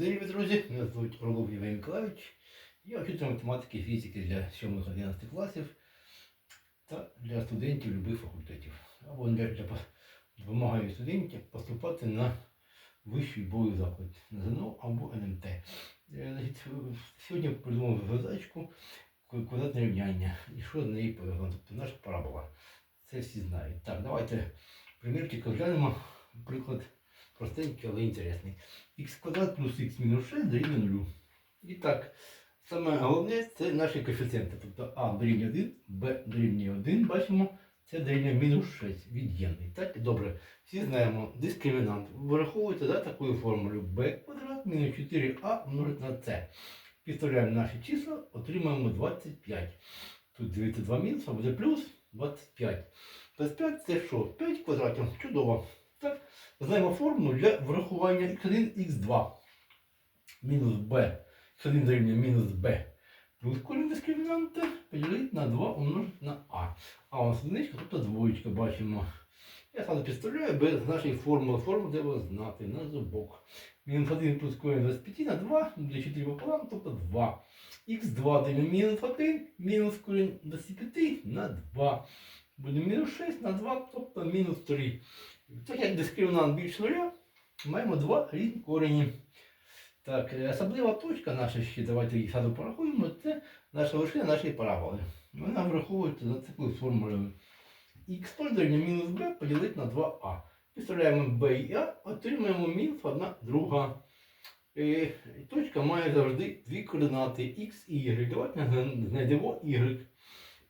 Здравствуйте, друзі! Мене звуть Орлов Євгеній Миколаївич. Я вчитель математики і фізики для 7-11 класів та для студентів любих факультетів. Або для, допомагаю студентам поступати на вищий бойовий заклад на ЗНО або НМТ. Е, Сьогодні придумав задачку квадратне рівняння. І що з неї пов'язано? Тобто наша парабола. Це всі знають. Так, давайте примірчик розглянемо. Приклад простенький, але інтересний х квадрат плюс х мінус 6 дорівнює 0. І так, саме головне це наші коефіцієнти. Тобто а дорівнює 1, б дорівнює 1, бачимо, це дорівнює мінус 6 від'ємний. Так, добре. Всі знаємо, дискримінант вираховується за такою формулою b квадрат мінус 4а множить на c. Підставляємо наші числа, отримаємо 25. Тут дивіться 2 мінус, а буде плюс 25. 25 це що? 5 квадратів. Чудово. Так, знаємо формулу для врахування x1, x2 мінус b, x1 дорівнює мінус b, плюс корінь дискримінанта поділити на 2 умножити на а. А у нас одиничка, тобто двоєчка бачимо. Я сразу підставляю без нашої формули. Формулу треба знати на зубок. Мінус 1 плюс корінь 25 на 2, буде 4 пополам, тобто 2. х2 дорівнює мінус 1, мінус корінь 25 на 2. Буде мінус 6 на 2, тобто мінус 3. Так як дискримінант більше нуля, маємо два різні корені. Так, е, особлива точка наша ще, давайте її саду порахуємо, це наша вершина нашої параболи. Вона враховується за такою формулою. х0 мінус b поділити на 2а. Підставляємо b і a, отримаємо мінус 1 друга. Е, Точка має завжди дві координати x і y. Давайте знайдемо y.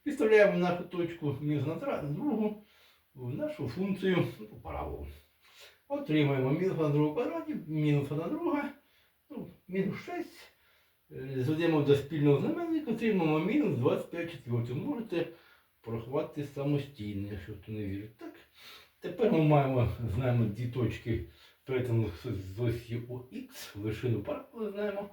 Підставляємо нашу точку мінус на другу в нашу функцію ну, параболу. Отримаємо мінус на другу квадраті, мінус на друга, ну, мінус 6. Е, Зведемо до спільного знаменника, отримаємо мінус 25 четвертих. Можете порахувати самостійно, якщо хто не вірить. Так. Тепер ми маємо, знаємо дві точки перетину з- осі ОХ, вершину параболи знаємо.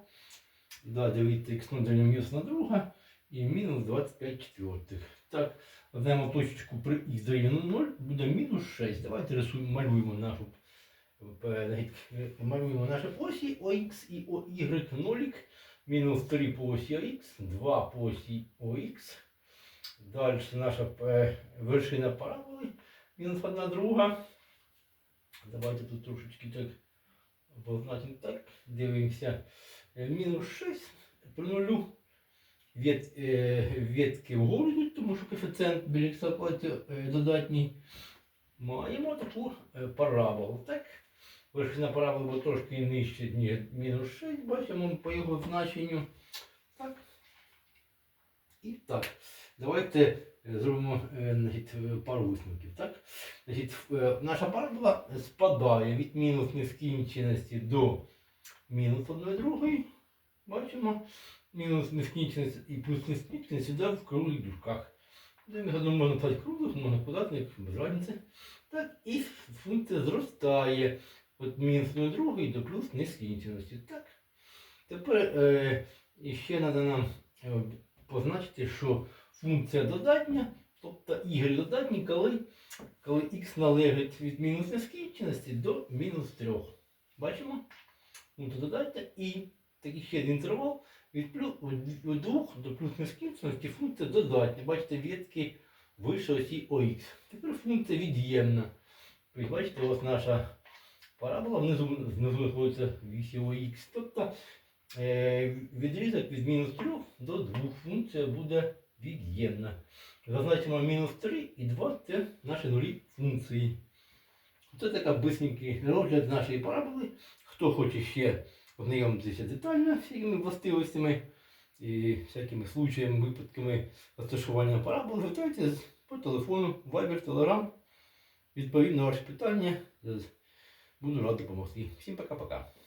Да, дивіться, х0 мінус на друга і мінус 25 четвертих. Так, знаємо точечку при х дорівнює 0, буде мінус 6. Давайте рисуємо, малюємо нашу малюємо наші осі ОХ і ОY, нолік, мінус 3 по осі ОХ, 2 по осі ОХ. Далі наша е, вершина параболи, мінус 1 друга. Давайте тут трошечки так обозначимо так, дивимося. Е, Мінус 6 при нулю. Від, е, ветки вгору тому що коефіцієнт біля е, додатній. Маємо таку е, параболу. Так? Вершина параболи була трошки нижче, ніж мінус 6, бачимо по його значенню. Так. І так. Давайте зробимо значить, пару висновків. Так? Значить, наша парабола спадає від мінус нескінченості до мінус 1 другої. Бачимо мінус нескінченість і плюс нескінченість сюди в круглих дужках. Де можна писати круглих, можна квадратних, без разниці. Так, і функція зростає від мінус 1 другої до плюс нескінченості. Так. Тепер е, ще треба нам е, позначити, що функція додатня, тобто y додатні, коли, коли x належить від мінус нескінченості до мінус 3. Бачимо? Функція додатня і ще один інтервал від, плюс, від 2 до плюс нескінченості функція додатня. Бачите, ветки вище осі ОХ. Тепер функція від'ємна. Бачите, ось наша парабола внизу, знаходиться вісі ОХ. Тобто е, відрізок від мінус 3 до 2 функція буде від'ємна. Зазначимо мінус 3 і 2 це наші нулі функції. Це така бисенький розгляд нашої параболи. Хто хоче ще ознайомитися детально з всякими властивостями і всякими случаями, випадками розташування парабол, звертайтеся по телефону, Viber, Telegram. Відповім на ваші питання. Буду радий допомогти. Всім пока-пока.